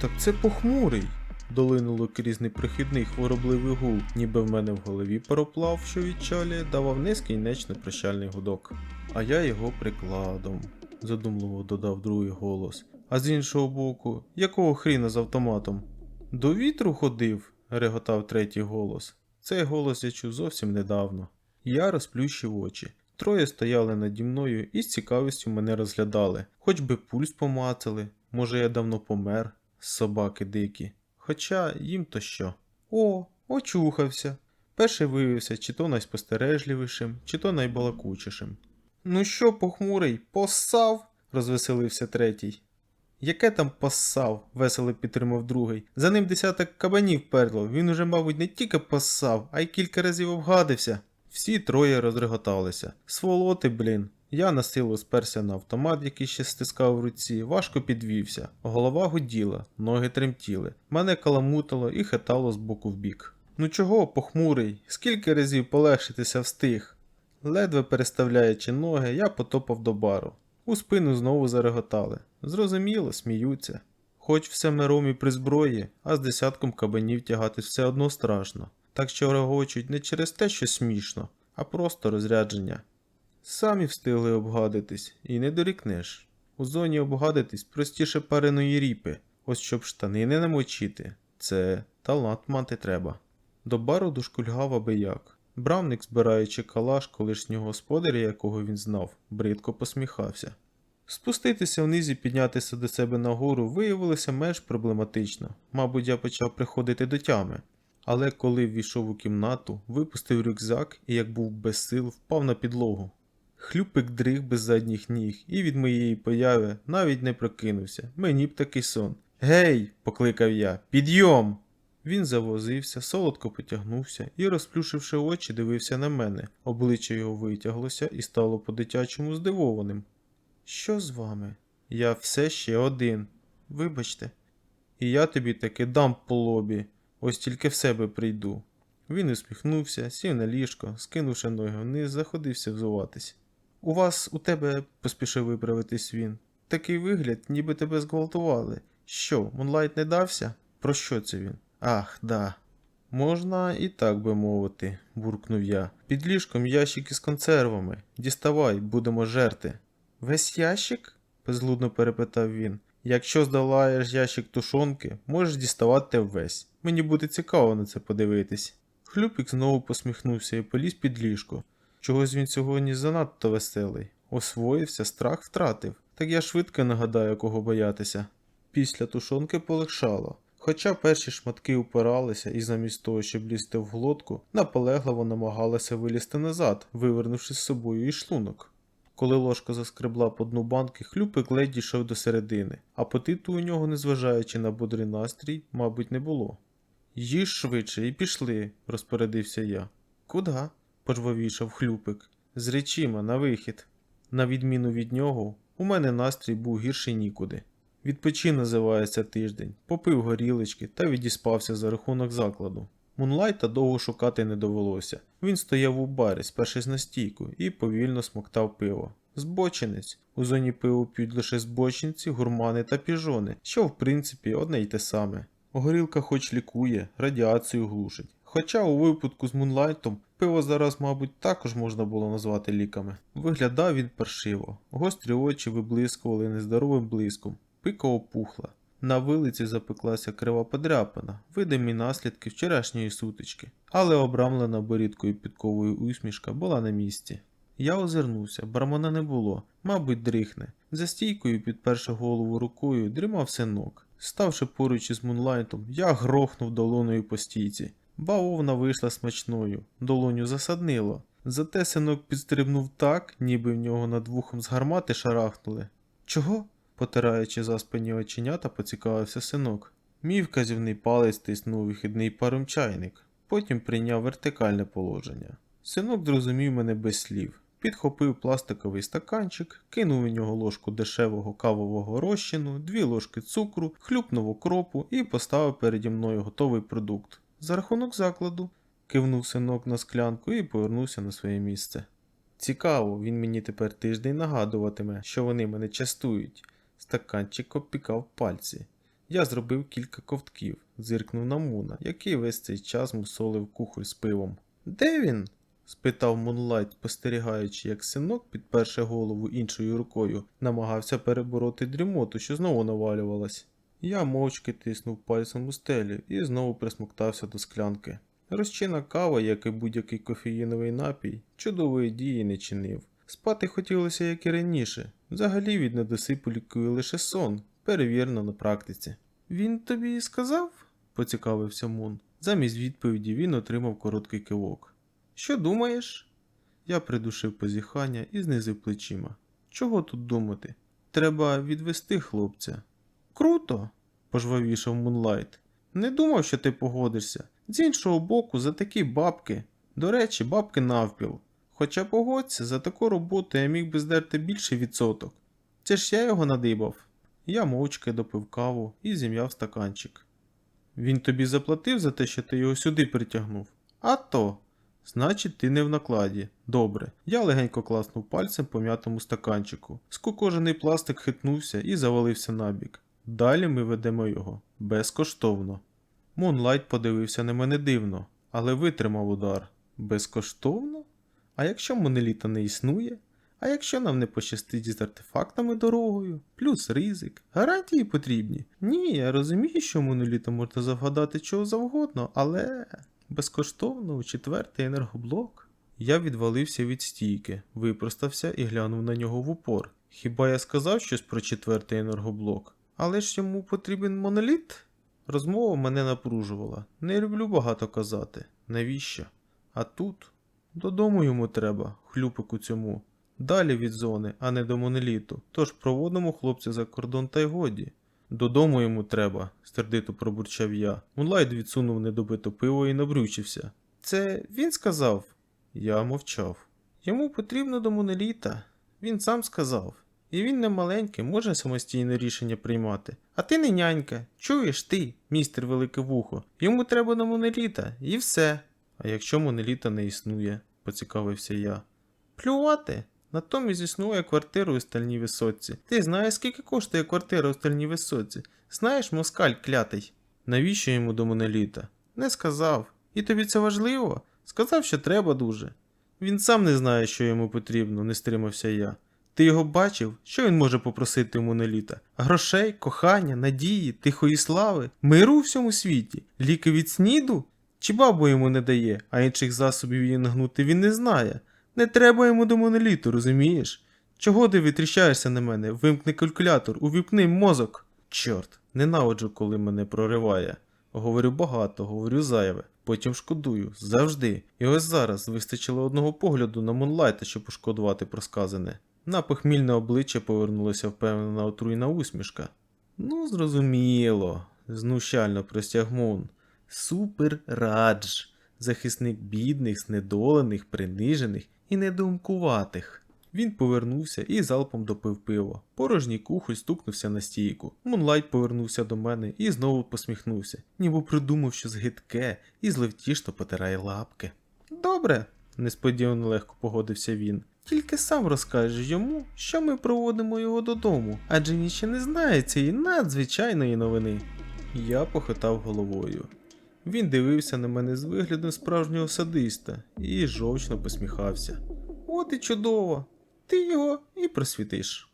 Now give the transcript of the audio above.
Так це похмурий. Долинуло крізь непрохідний хворобливий гул, ніби в мене в голові пароплав, що відчалює, давав нескінчний прощальний гудок. А я його прикладом, задумливо додав другий голос. А з іншого боку, якого хріна з автоматом? До вітру ходив, реготав третій голос. Цей голос я чув зовсім недавно. Я розплющив очі. Троє стояли наді мною і з цікавістю мене розглядали, хоч би пульс помацали, може я давно помер, собаки дикі. Хоча їм то що. О, очухався. Перший виявився чи то найспостережливішим, чи то найбалакучішим. Ну що, похмурий, поссав? розвеселився третій. Яке там поссав? весело підтримав другий. За ним десяток кабанів перло. Він уже, мабуть, не тільки поссав, а й кілька разів обгадився. Всі троє розреготалися. Сволоти, блін. Я на силу сперся на автомат, який ще стискав в руці, важко підвівся. Голова гуділа, ноги тремтіли. Мене каламутило і хитало з боку в бік. Ну чого, похмурий, скільки разів полегшитися встиг? Ледве переставляючи ноги, я потопав до бару. У спину знову зареготали. Зрозуміло, сміються. Хоч все миром і при зброї, а з десятком кабанів тягати все одно страшно. Так що регочуть не через те, що смішно, а просто розрядження. Самі встигли обгадитись, і не дорікнеш. У зоні обгадитись простіше пареної ріпи, ось щоб штани не намочити. Це талант мати треба. До бару дошкульгав аби як. Бравник, збираючи калаш колишнього господаря, якого він знав, бридко посміхався. Спуститися вниз і піднятися до себе нагору виявилося менш проблематично. Мабуть, я почав приходити до тями. Але коли ввійшов у кімнату, випустив рюкзак і, як був без сил, впав на підлогу. Хлюпик дриг без задніх ніг і від моєї появи навіть не прокинувся. Мені б такий сон. Гей! покликав я. Підйом! Він завозився, солодко потягнувся і, розплюшивши очі, дивився на мене. Обличчя його витяглося і стало по-дитячому здивованим. Що з вами? Я все ще один. Вибачте. І я тобі таки дам по лобі, ось тільки в себе прийду. Він усміхнувся, сів на ліжко, скинувши ноги вниз, заходився взуватись. У вас, у тебе, поспішив виправитись він. Такий вигляд, ніби тебе зґвалтували. Що, Мунлайт не дався? Про що це він? Ах, да. Можна і так би мовити, буркнув я. Під ліжком ящик із консервами. Діставай, будемо жерти. Весь ящик? безглудно перепитав він. Якщо здолаєш ящик тушонки, можеш діставати весь. Мені буде цікаво на це подивитись. Хлюпік знову посміхнувся і поліз під ліжко. Чогось він сьогодні занадто веселий. Освоївся, страх втратив. Так я швидко нагадаю, кого боятися. Після тушонки полегшало. Хоча перші шматки упиралися і замість того, щоб лізти в глотку, наполегливо намагалися вилізти назад, вивернувши з собою і шлунок. Коли ложка заскребла по дну банки, хлюпик ледь дійшов до середини. Апетиту у нього, незважаючи на бодрий настрій, мабуть, не було. Їж швидше і пішли, розпорядився я. Куда? Пожвавішав хлюпик. З речима на вихід. На відміну від нього, у мене настрій був гірший нікуди. Відпочин називається тиждень, попив горілочки та відіспався за рахунок закладу. Мунлайта довго шукати не довелося. Він стояв у барі, спершись на стійку, і повільно смоктав пиво. Збочинець. У зоні пиво п'ють лише збочинці, гурмани та піжони, що в принципі одне й те саме. Горілка хоч лікує, радіацію глушить. Хоча у випадку з Мунлайтом пиво зараз, мабуть, також можна було назвати ліками. Виглядав він паршиво, гострі очі виблискували нездоровим блиском, пика опухла. На вилиці запеклася крива подряпина, видимі наслідки вчорашньої сутички, але обрамлена борідкою підковою усмішка була на місці. Я озирнувся, бармана не було, мабуть, дрихне. За стійкою, підперши голову рукою, дрімав синок. Ставши поруч із Мунлайтом, я грохнув долоною по стійці. Бавовна вийшла смачною, долоню засаднило. Зате синок підстрибнув так, ніби в нього над вухом з гармати шарахнули. Чого? потираючи заспані оченята, поцікавився синок. Мій вказівний палець тиснув вихідний паром чайник, потім прийняв вертикальне положення. Синок зрозумів мене без слів. Підхопив пластиковий стаканчик, кинув у нього ложку дешевого кавового розчину, дві ложки цукру, хлюпнув окропу і поставив переді мною готовий продукт. За рахунок закладу, кивнув синок на склянку і повернувся на своє місце. Цікаво, він мені тепер тиждень нагадуватиме, що вони мене частують. Стаканчик обпікав пальці. Я зробив кілька ковтків, зиркнув на Муна, який весь цей час мусолив кухоль з пивом. Де він? спитав Мунлайт, спостерігаючи, як синок, підперши голову іншою рукою, намагався перебороти дрімоту, що знову навалювалась. Я мовчки тиснув пальцем у стелю і знову присмоктався до склянки. Розчина кава, як і будь-який кофеїновий напій, чудової дії не чинив. Спати хотілося, як і раніше. Взагалі від недосипу лікує лише сон, перевірено на практиці. Він тобі сказав? поцікавився Мун. Замість відповіді він отримав короткий кивок. Що думаєш? Я придушив позіхання і знизив плечима. Чого тут думати? Треба відвести хлопця. Круто, пожвавішав Мунлайт. Не думав, що ти погодишся. З іншого боку, за такі бабки. До речі, бабки навпіл. Хоча погодься, за таку роботу я міг би здерти більший відсоток. Це ж я його надибав. Я мовчки допив каву і зім'яв стаканчик. Він тобі заплатив за те, що ти його сюди притягнув? А то. Значить, ти не в накладі. Добре. Я легенько класнув пальцем по м'ятому стаканчику. Скукожений пластик хитнувся і завалився набік. Далі ми ведемо його безкоштовно. Мунлайт подивився на мене дивно, але витримав удар. Безкоштовно? А якщо моноліта не існує? А якщо нам не пощастить із артефактами дорогою, плюс ризик, гарантії потрібні. Ні, я розумію, що моноліта можна завгадати чого завгодно, але безкоштовно у четвертий енергоблок. Я відвалився від стійки, випростався і глянув на нього в упор. Хіба я сказав щось про четвертий енергоблок? Але ж йому потрібен моноліт? Розмова мене напружувала. Не люблю багато казати. Навіщо? А тут додому йому треба, хлюпику цьому. Далі від зони, а не до моноліту. Тож проводимо хлопця за кордон та й годі. Додому йому треба, сердито пробурчав я. Мунлайт відсунув недобите пиво і набрючився. Це він сказав? Я мовчав. Йому потрібно до моноліта. Він сам сказав. І він не маленький, може самостійне рішення приймати. А ти не нянька. Чуєш ти, містер Велике Вухо. Йому треба на моноліта, і все. А якщо моноліта не існує, поцікавився я. Плювати. Натомість існує квартира у стальній висоці. Ти знаєш, скільки коштує квартира у стальній висоці? Знаєш, москаль клятий. Навіщо йому до моноліта? Не сказав. І тобі це важливо? Сказав, що треба дуже. Він сам не знає, що йому потрібно, не стримався я. Ти його бачив? Що він може попросити у моноліта? Грошей, кохання, надії, тихої слави, миру у всьому світі, ліки від сніду? Чи бабу йому не дає, а інших засобів її нагнути він не знає. Не треба йому до моноліту, розумієш? Чого ти витріщаєшся на мене? Вимкни калькулятор, увіпни мозок. Чорт, ненавиджу, коли мене прориває. Говорю багато, говорю зайве, потім шкодую, завжди. І ось зараз вистачило одного погляду на Монлайта, щоб пошкодувати про сказане. На похмільне обличчя повернулася впевнена отруйна усмішка. Ну, зрозуміло, знущально простяг Мун. Супер радж, захисник бідних, знедолених, принижених і недоумкуватих. Він повернувся і залпом допив пиво. Порожній кухоль стукнувся на стійку. Мунлайт повернувся до мене і знову посміхнувся, ніби придумав щось гидке і зловтішно потирає лапки. Добре, несподівано легко погодився він. Тільки сам розкажеш йому, що ми проводимо його додому, адже він ще не знає цієї надзвичайної новини. Я похитав головою. Він дивився на мене з виглядом справжнього садиста і жовчно посміхався. От і чудово! Ти його і просвітиш.